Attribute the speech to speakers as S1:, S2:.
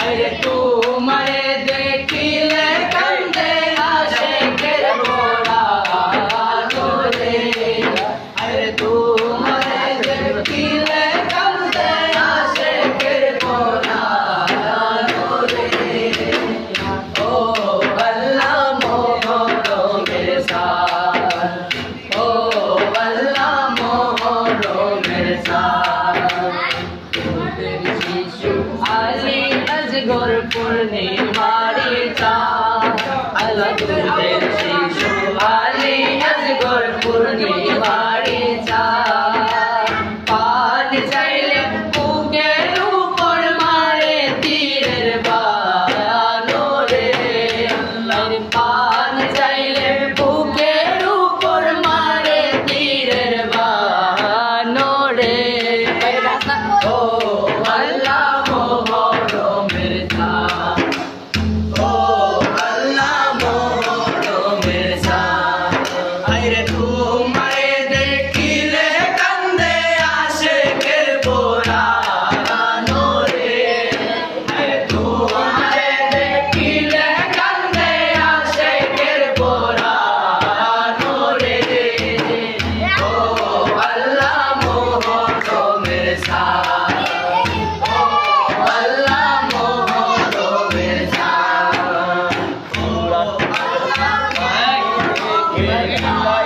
S1: আরে তোমারে দেখিলে কান্দে আসে কের বড়া তোরে আরে তোমারে দেখিলে কান্দে আসে কের বড়া তোরে ও আল্লাহ মোহ রঙের সাথ ও আল্লাহ মোহ রঙের সাথ I ni mari cha Thank you.